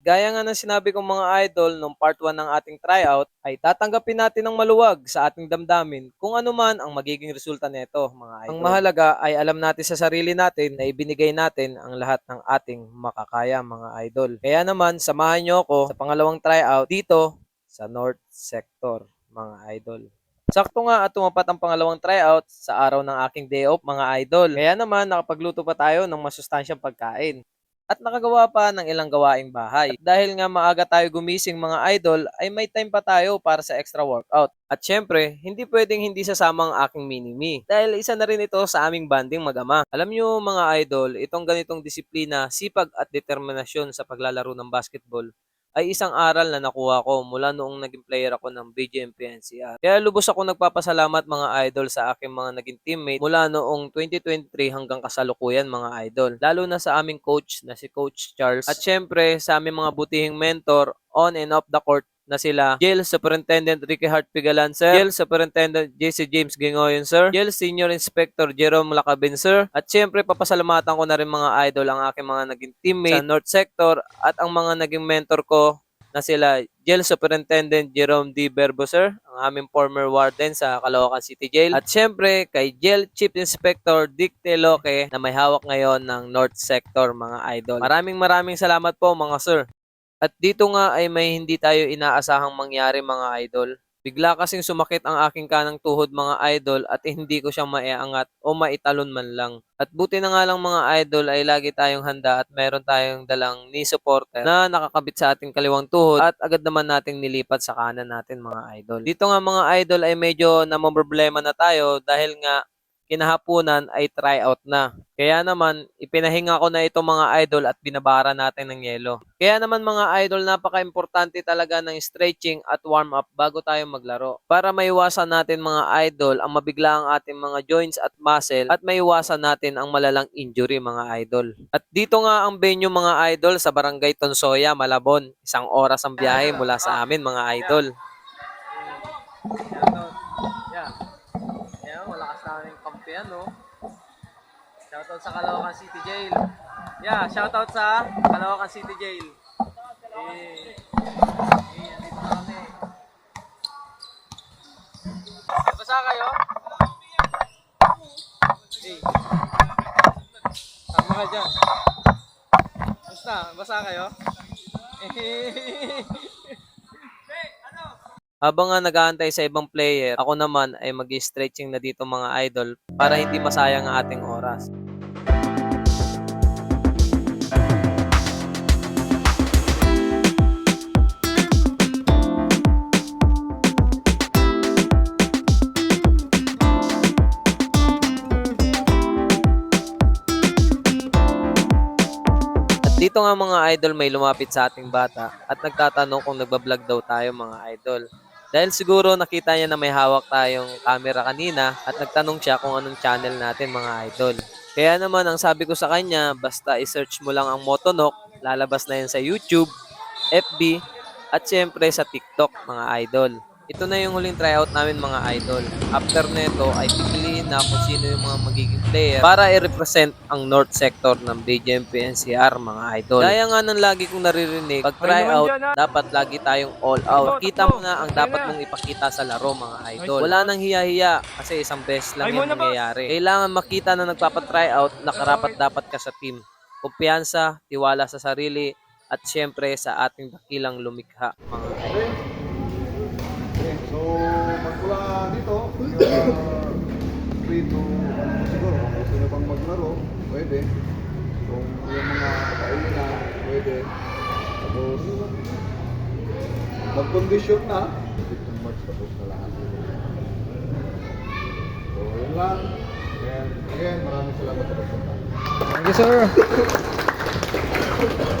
Gaya nga ng sinabi kong mga idol nung part 1 ng ating tryout, ay tatanggapin natin ng maluwag sa ating damdamin kung ano man ang magiging resulta nito mga idol. Ang mahalaga ay alam natin sa sarili natin na ibinigay natin ang lahat ng ating makakaya mga idol. Kaya naman, samahan nyo ako sa pangalawang tryout dito sa North Sector mga idol. Sakto nga at tumapat ang pangalawang tryout sa araw ng aking day off mga idol. Kaya naman nakapagluto pa tayo ng masustansyang pagkain at nakagawa pa ng ilang gawaing bahay. Dahil nga maaga tayo gumising mga idol, ay may time pa tayo para sa extra workout. At syempre, hindi pwedeng hindi sasama ang aking mini-me. Dahil isa na rin ito sa aming banding mag-ama. Alam nyo mga idol, itong ganitong disiplina, sipag at determinasyon sa paglalaro ng basketball ay isang aral na nakuha ko mula noong naging player ako ng BGMP NCR. Kaya lubos ako nagpapasalamat mga idol sa aking mga naging teammate mula noong 2023 hanggang kasalukuyan mga idol. Lalo na sa aming coach na si Coach Charles. At syempre sa aming mga butihing mentor on and off the court na sila Jail Superintendent Ricky Hart Pigalan, sir. Jail Superintendent JC James Gingoyon, sir. Jail Senior Inspector Jerome Lacabin, sir. At syempre, papasalamatan ko na rin mga idol ang aking mga naging teammate sa North Sector at ang mga naging mentor ko na sila Jail Superintendent Jerome D. Berbo, sir, ang aming former warden sa Caloocan City Jail. At syempre, kay Jail Chief Inspector Dick Teloque na may hawak ngayon ng North Sector, mga idol. Maraming maraming salamat po, mga sir. At dito nga ay may hindi tayo inaasahang mangyari mga idol. Bigla kasing sumakit ang aking kanang tuhod mga idol at hindi ko siya maiangat o maitalon man lang. At buti na nga lang mga idol ay lagi tayong handa at meron tayong dalang knee supporter na nakakabit sa ating kaliwang tuhod at agad naman nating nilipat sa kanan natin mga idol. Dito nga mga idol ay medyo namomroblema na tayo dahil nga kinahapunan ay tryout na. Kaya naman, ipinahinga ko na itong mga idol at binabara natin ng yelo. Kaya naman mga idol, napaka-importante talaga ng stretching at warm up bago tayo maglaro. Para maiwasan natin mga idol ang mabigla ang ating mga joints at muscle at maiwasan natin ang malalang injury mga idol. At dito nga ang venue mga idol sa Barangay Tonsoya, Malabon. Isang oras ang biyahe mula sa amin mga idol. Na yung kampiyan, no? Shoutout sa Caloocan City Jail. Yeah, shoutout sa Caloocan City Jail. Eh, eh, andito. Basa kayo? Eh. Tama ka dyan. Basta, basa kayo? Eh. Habang nga nag-aantay sa ibang player, ako naman ay mag-stretching na dito mga idol para hindi masayang ang ating oras. Dito nga mga idol may lumapit sa ating bata at nagtatanong kung nagbablog daw tayo mga idol. Dahil siguro nakita niya na may hawak tayong camera kanina at nagtanong siya kung anong channel natin mga idol. Kaya naman ang sabi ko sa kanya, basta i-search mo lang ang Motonok, lalabas na yan sa YouTube, FB, at syempre sa TikTok mga idol. Ito na yung huling tryout namin mga idol. After neto ay pipiliin na kung sino yung mga magiging player para i-represent ang North Sector ng BGMP NCR mga idol. Kaya nga nang lagi kong naririnig, pag tryout, dapat lagi tayong all out. Kita mo na ang dapat mong ipakita sa laro mga idol. Wala nang hiya-hiya kasi isang beses lang yung mangyayari. Kailangan makita na nagpapa-tryout, nakarapat dapat ka sa team. Kumpiyansa, tiwala sa sarili, at syempre sa ating dakilang lumikha mga idol. Okay, so magmula dito, yung uh, free to, ano mo siguro, kung gusto nyo pang maglaro, pwede. Kung yung mga kainan, pwede. Tapos, mag-condition na, 15 March tapos na lahat. So, yun lang. And again, maraming salamat sa pagpunta. Thank you, sir.